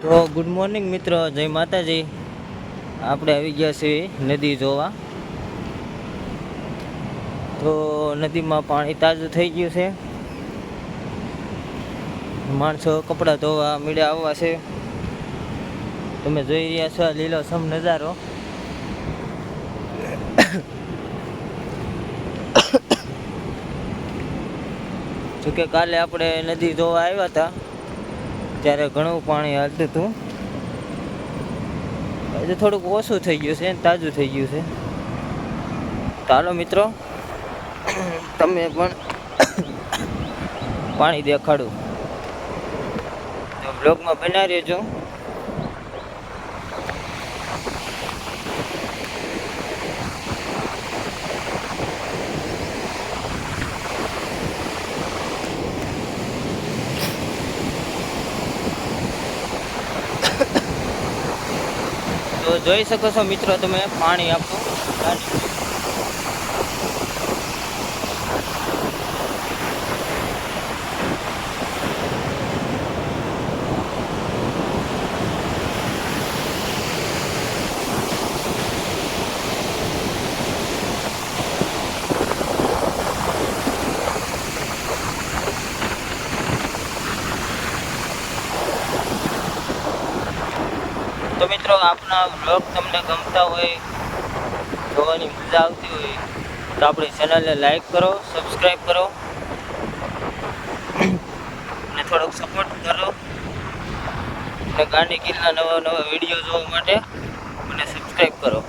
તો good morning મિત્રો, જય માતાજી. આપણે આવી ગયા છીએ નદી જોવા. તો નદીમાં પાણી તાજું થઈ ગયું છે. માણસો કપડાં ધોવા મીડે આવવા છે. તમે જોઈ રહ્યા છો આ લીલો સમ નજારો જોકે કાલે આપણે નદી જોવા આવ્યા હતા. ત્યારે ઘણું પાણી હાલતું હતું. હજુ થોડુંક ઓછું થઈ ગયું છે, તાજું થઈ ગયું છે. ચાલો મિત્રો તમે પણ પાણી દેખાડું. બ્લોગમાં બના રહેજો તો જોઈ શકો છો મિત્રો તમે પાણી આપવું તો મિત્રો આપના બ્લોગ તમને ગમતા હોય, જોવાની મજા આવતી હોય, તો આપણી ચેનલને લાઈક કરો સબસ્ક્રાઈબ કરો. અને થોડોક સપોર્ટ કરો. અને ગાંડી કિલ્લા નવા નવા વીડિયો જોવા માટે મને સબસ્ક્રાઈબ કરો.